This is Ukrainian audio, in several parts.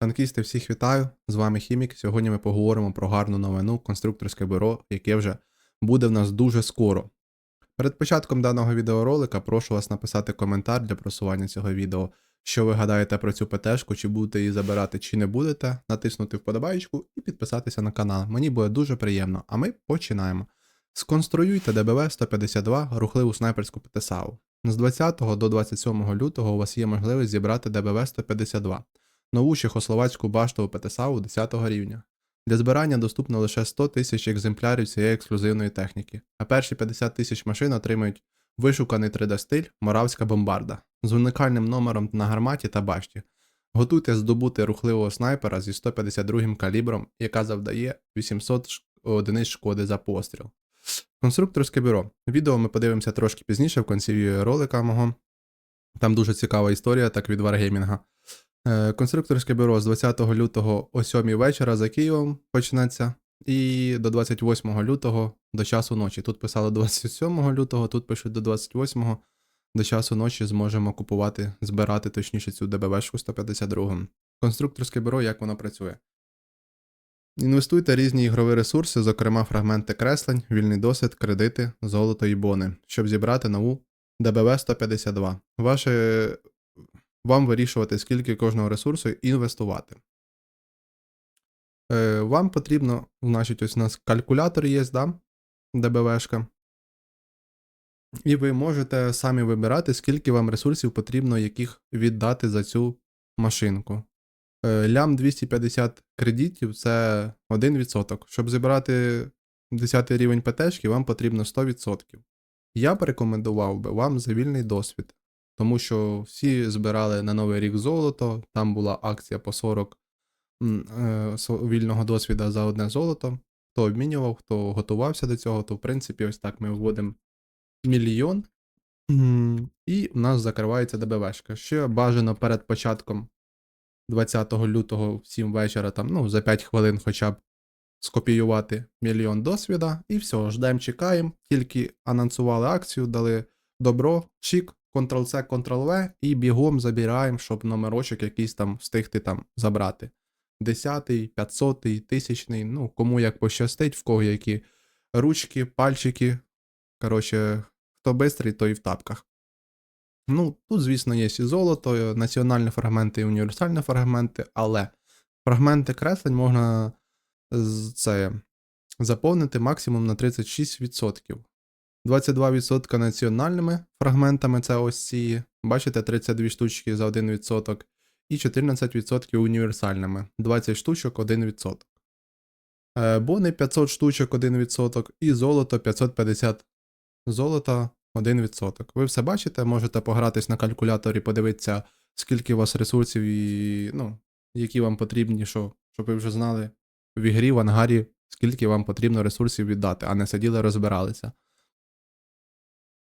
Танкісти, всіх вітаю! З вами Хімік. Сьогодні ми поговоримо про гарну новину конструкторське бюро, яке вже буде в нас дуже скоро. Перед початком даного відеоролика прошу вас написати коментар для просування цього відео, що ви гадаєте про цю ПТшку, чи будете її забирати, чи не будете, натиснути вподобайку і підписатися на канал. Мені буде дуже приємно, а ми починаємо. Сконструюйте ДБВ 152 рухливу снайперську ПТСАУ. З 20 до 27 лютого у вас є можливість зібрати ДБВ 152 нову чехословацьку баштову ПТСАУ 10 рівня. Для збирання доступно лише 100 тисяч екземплярів цієї ексклюзивної техніки, а перші 50 тисяч машин отримають вишуканий 3D-стиль Моравська бомбарда з унікальним номером на гарматі та башті. Готуйте здобути рухливого снайпера зі 152 калібром, яка завдає 800 одиниць шкоди за постріл. Конструкторське бюро. Відео ми подивимося трошки пізніше в кінці ролика мого. Там дуже цікава історія, так від Wargaming. Е, Конструкторське бюро з 20 лютого о 7 вечора за Києвом почнеться. І до 28 лютого до часу ночі. Тут писали 27 лютого, тут пишуть до 28 до часу ночі зможемо купувати, збирати точніше цю ДБВшку 152. Конструкторське бюро, як воно працює. Інвестуйте різні ігрові ресурси, зокрема фрагменти креслень, вільний досвід, кредити, золото і бони, щоб зібрати нову ДБВ 152. Ваше вам вирішувати, скільки кожного ресурсу інвестувати. Е, вам потрібно, значить, ось у нас калькулятор є, да? ДБВшка. І ви можете самі вибирати, скільки вам ресурсів потрібно, яких віддати за цю машинку. Е, лям 250 кредитів це 1%. Щоб зібрати 10 рівень ПТшки, вам потрібно 100%. Я б рекомендував би вам за вільний досвід. Тому що всі збирали на Новий рік золото, там була акція по 40 м, е, вільного досвіду за одне золото. Хто обмінював, хто готувався до цього, то в принципі ось так ми вводимо мільйон. І в нас закривається ДБВшка. Ще бажано перед початком 20 лютого в 7 вечора, там, ну, за 5 хвилин хоча б скопіювати мільйон досвіда, і все, ждемо, чекаємо. Тільки анонсували акцію, дали добро, чик, Ctrl-C, Ctrl-V і бігом забираємо, щоб номерочок якийсь там встигти там забрати. Десятий, п'ятсотий, тисячний, ну, кому як пощастить, в кого які ручки, пальчики. Коротше, хто бистрий, той і в тапках. Ну, тут, звісно, є і золото, національні фрагменти і універсальні фрагменти, але фрагменти креслень можна це, заповнити максимум на 36%. 22% національними фрагментами це ось ці. Бачите, 32 штучки за 1%. І 14% універсальними. 20 штучок 1%. Е, Бони 500 штучок 1%. І золото 550 золота 1%. Ви все бачите, можете погратись на калькуляторі, подивитися, скільки у вас ресурсів і, ну, які вам потрібні, що, щоб ви вже знали в ігрі, в ангарі, скільки вам потрібно ресурсів віддати, а не сиділи розбиралися.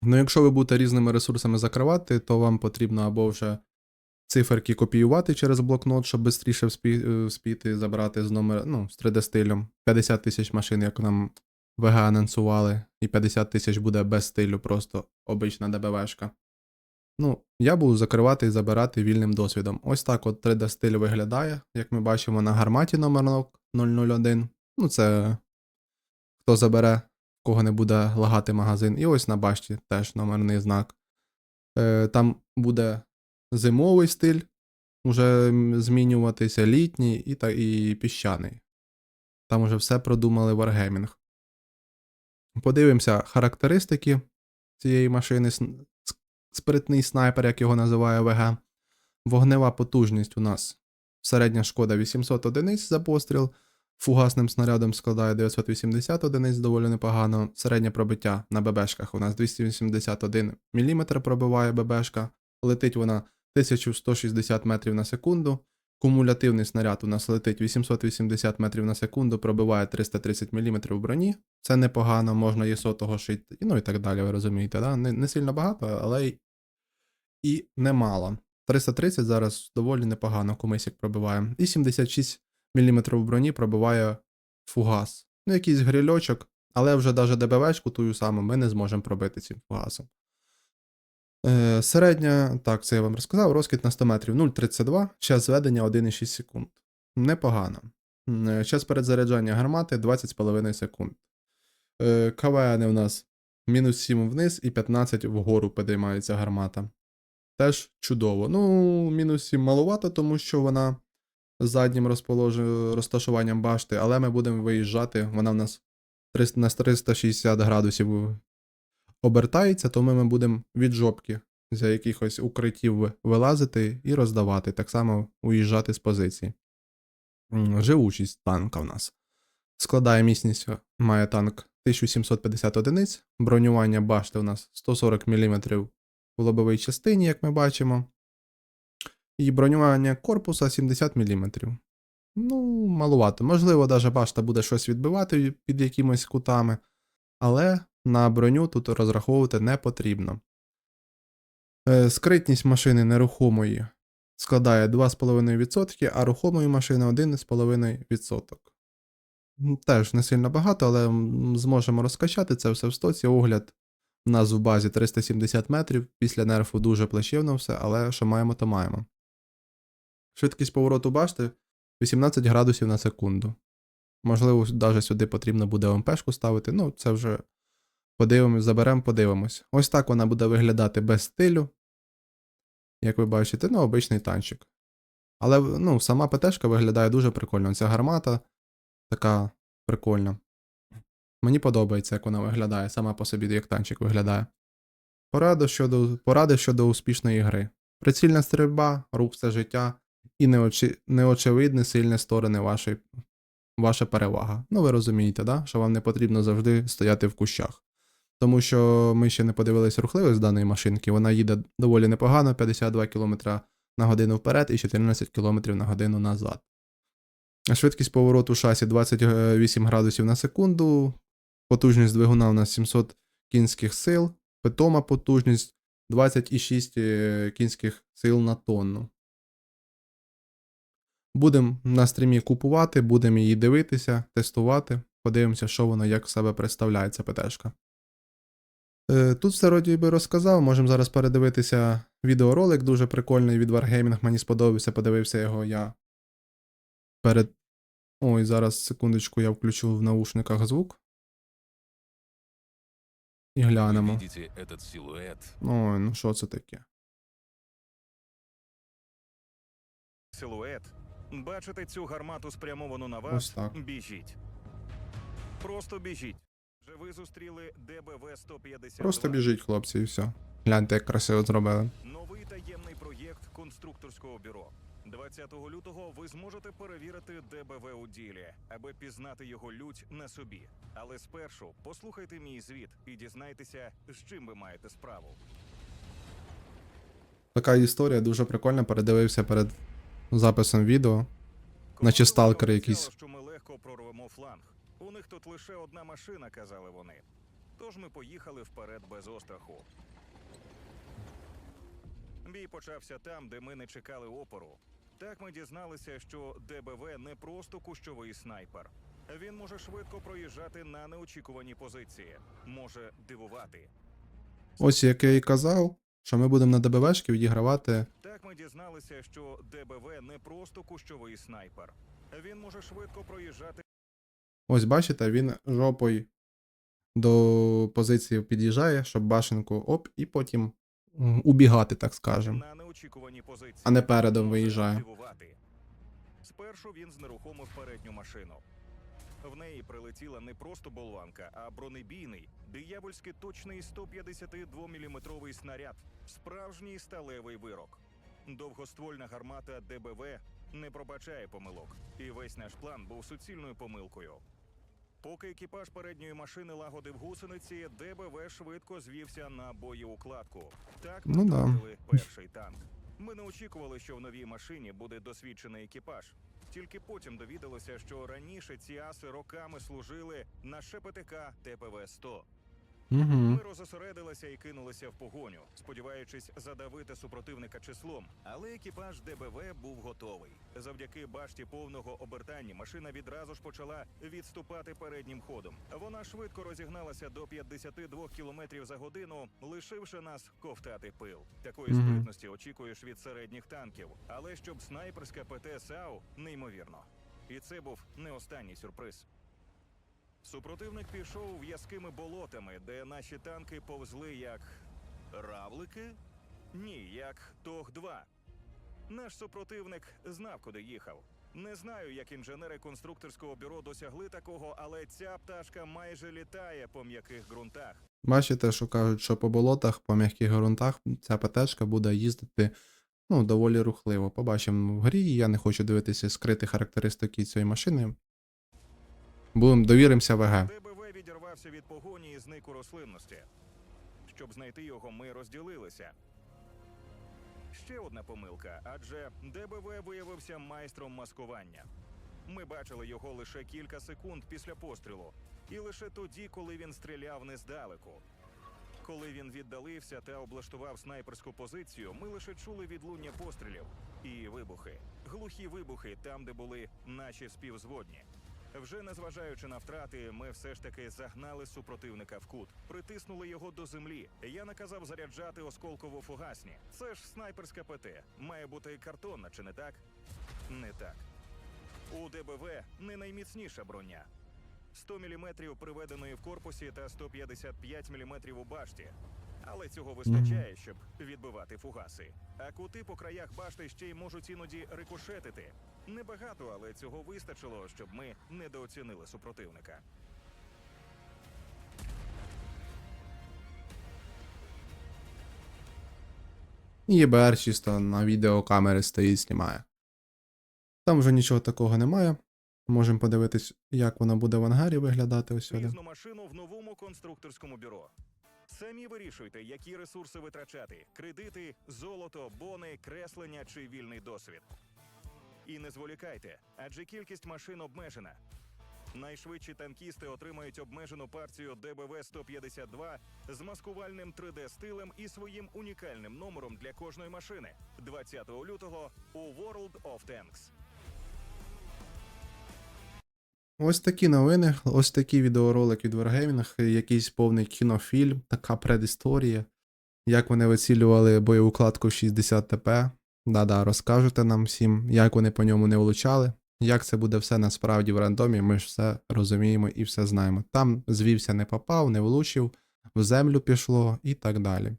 Ну, якщо ви будете різними ресурсами закривати, то вам потрібно або вже циферки копіювати через блокнот, щоб швидше вспіти забрати з номера, ну, з 3D-стилем. 50 тисяч машин, як нам ВГ анонсували, і 50 тисяч буде без стилю, просто обична ДБВшка. Ну, я буду закривати і забирати вільним досвідом. Ось так от 3D-стиль виглядає, як ми бачимо на гарматі номер 001. Ну, це хто забере, кого не буде лагати магазин. І ось на башті теж номерний знак. Е, там буде зимовий стиль, уже м, змінюватися, літній і, та, і піщаний. Там уже все продумали Wargaming. Подивимося характеристики цієї машини. Спритний снайпер, як його називає ВГ. Вогнева потужність у нас середня шкода 800 одиниць за постріл. Фугасним снарядом складає 980 одиниць, доволі непогано. Середнє пробиття на ББшках у нас 281 мм пробиває ББшка. Летить вона 1160 метрів на секунду. Кумулятивний снаряд у нас летить 880 метрів на секунду, пробиває 330 мм в броні. Це непогано, можна є сотого шити, ну і так далі, ви розумієте, да? не, не сильно багато, але й і немало. 330 зараз доволі непогано комисік пробиває. І 76 мм броні пробиває фугас. Ну, якийсь грильочок, але вже навіть ДБВшку тую саму ми не зможемо пробити цим фугасом. Е, середня, так, це я вам розказав, розкид на 100 метрів 0,32, час зведення 1,6 секунд. Непогано. Е, Час перезаряджання гармати 20,5 секунд. Е, КВН у нас мінус 7 вниз і 15 вгору підіймається гармата. Теж чудово. Ну, мінус 7 маловато, тому що вона заднім розташуванням башти, але ми будемо виїжджати. Вона в нас 300 на 360 градусів обертається, тому ми будемо від жопки з якихось укриттів вилазити і роздавати, так само уїжджати з позиції. Живучість танка в нас. Складає міцність, має танк 1750 одиниць, бронювання башти у нас 140 мм в лобовій частині, як ми бачимо. І бронювання корпуса 70 мм. Ну, малувато. Можливо, навіть башта буде щось відбивати під якимось кутами, але на броню тут розраховувати не потрібно. Е, Скритність машини нерухомої складає 2,5%, а рухомої машини 1,5%. Теж не сильно багато, але зможемо розкачати це все в стоці. Огляд у нас в базі 370 метрів. Після нерфу дуже плачевно все, але що маємо, то маємо. Швидкість повороту башти 18 градусів на секунду. Можливо, навіть сюди потрібно буде ОМПшку ставити. Ну, це вже подивимось, заберемо, подивимось. Ось так вона буде виглядати без стилю. Як ви бачите, ну, обичний танчик. Але ну, сама ПТшка виглядає дуже прикольно. Ця гармата така прикольна. Мені подобається, як вона виглядає, сама по собі, як танчик виглядає. Поради щодо, поради щодо успішної гри. Прицільна стрільба, рух все життя і неочі, неочевидні сильні сторони вашої, ваша перевага. Ну, ви розумієте, да? що вам не потрібно завжди стояти в кущах. Тому що ми ще не подивилися рухливість даної машинки. Вона їде доволі непогано, 52 км на годину вперед і 14 км на годину назад. Швидкість повороту шасі 28 градусів на секунду. Потужність двигуна у нас 700 кінських сил. Питома потужність 26 е, кінських сил на тонну. Будемо на стрімі купувати, будемо її дивитися, тестувати. Подивимося, що воно як в себе представляє ця ПТшка. Е, Тут все роді би розказав. Можемо зараз передивитися відеоролик дуже прикольний від Wargaming. Мені сподобався, подивився його я перед. Ой, зараз секундочку, я включу в наушниках звук. І Вы глянемо. видите этот силуэт? Ой, ну що це таке? Силует. Бачите цю гармату спрямовану на вас? так. Біжіть. Просто біжіть. Вже ви зустріли ДБВ 152 Просто біжіть, хлопці, і все. Гляньте, як красиво зробили. Новий таємний проєкт конструкторського бюро. 20 лютого ви зможете перевірити ДБВ у ділі, аби пізнати його лють на собі. Але спершу послухайте мій звіт і дізнайтеся, з чим ви маєте справу. Така історія дуже прикольна, передивився перед записом відео. Наче сталкери якісь. що ми легко прорвемо фланг. У них тут лише одна машина, казали вони. Тож ми поїхали вперед без остраху. Бій почався там, де ми не чекали опору. Так ми дізналися, що ДБВ не просто кущовий снайпер. Він може швидко проїжджати на неочікувані позиції, може дивувати. Ось як я і казав, що ми будемо на ДБВшки відігравати. Так ми дізналися, що ДБВ не просто кущовий снайпер. Він може швидко проїжджати Ось бачите, він жопою до позиції під'їжджає, щоб башенку оп, і потім убігати, так скажемо. на неочікувані позиції. А не передом виїжджає. Спершу він знерухомив передню машину. В неї прилетіла не просто болванка, а бронебійний, диявольськи точний 152 мм снаряд, справжній сталевий вирок. Довгоствольна гармата ДБВ не пробачає помилок, і весь наш план був суцільною помилкою. Поки екіпаж передньої машини лагодив гусениці, ДБВ швидко звівся на боєукладку. Так Ну да. перший танк. Ми не очікували, що в новій машині буде досвідчений екіпаж. Тільки потім довідалося, що раніше ці аси роками служили на ШПТК ТПВ-100. Угу. Ми розосередилися і кинулися в погоню, сподіваючись задавити супротивника числом. Але екіпаж ДБВ був готовий. Завдяки башті повного обертання машина відразу ж почала відступати переднім ходом. Вона швидко розігналася до 52 км за годину, лишивши нас ковтати пил. Такої Мгм. спритності очікуєш від середніх танків, але щоб снайперська ПТ САУ неймовірно. І це був не останній сюрприз. Супротивник пішов в'язкими болотами, де наші танки повзли як равлики? Ні, як Тог-2. Наш супротивник знав, куди їхав. Не знаю, як інженери конструкторського бюро досягли такого, але ця пташка майже літає по м'яких ґрунтах. Бачите, що кажуть, що по болотах, по м'яких ґрунтах ця ПТшка буде їздити ну, доволі рухливо. Побачимо в грі. Я не хочу дивитися скриті характеристики цієї машини. Будемо довіримося ВГ. ДБВ відірвався від погоні і зник у рослинності. Щоб знайти його, ми розділилися. Ще одна помилка, адже ДБВ виявився майстром маскування. Ми бачили його лише кілька секунд після пострілу, і лише тоді, коли він стріляв не здалеку. Коли він віддалився та облаштував снайперську позицію, ми лише чули відлуння пострілів і вибухи. Глухі вибухи там, де були наші співзводні. Вже незважаючи на втрати, ми все ж таки загнали супротивника в кут, притиснули його до землі. Я наказав заряджати осколково фугасні. Це ж снайперська ПТ. Має бути картонна, чи не так? Не так. У ДБВ не найміцніша броня. 100 мм приведеної в корпусі та 155 мм у башті. Але цього вистачає, щоб відбивати фугаси. А кути по краях башти ще й можуть іноді рикошетити. Небагато, але цього вистачило, щоб ми недооцінили супротивника. ЄБР чисто на відеокамери стоїть, знімає. Там вже нічого такого немає. Можемо подивитись, як воно буде в ангарі виглядати ось сюди. Машину в новому конструкторському бюро. Самі вирішуйте, які ресурси витрачати: кредити, золото, бони, креслення чи вільний досвід. І не зволікайте, адже кількість машин обмежена. Найшвидші танкісти отримають обмежену партію ДБВ 152 з маскувальним 3D-стилем і своїм унікальним номером для кожної машини 20 лютого у World of Tanks. Ось такі новини, ось такий відеоролик від Wargaming, якийсь повний кінофільм, така предісторія. Як вони вицілювали боєукладку 60 ТП. Да-да, розкажете нам всім, як вони по ньому не влучали. Як це буде все насправді в рандомі, ми ж все розуміємо і все знаємо. Там звівся не попав, не влучив, в землю пішло і так далі.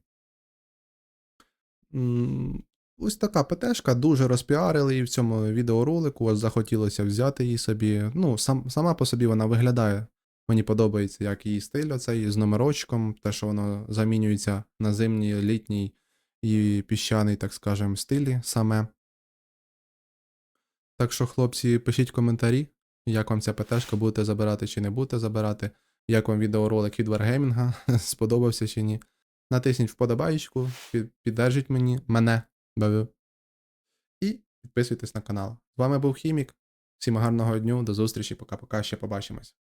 Ось така ПТшка, дуже розпіарили її в цьому відеоролику. Ось захотілося взяти її собі. Ну, сам, сама по собі вона виглядає. Мені подобається, як її стиль оцей з номерочком, те, що воно замінюється на зимній, літній і піщаний, так скажемо, стилі саме. Так що, хлопці, пишіть коментарі, як вам ця ПТшка, будете забирати чи не будете забирати, як вам відеоролик від Wargaming, сподобався чи ні. Натисніть вподобаєчку, під, піддержіть мені, мене, бебе. І підписуйтесь на канал. З вами був Хімік. Всім гарного дню, до зустрічі, пока-пока, ще побачимось.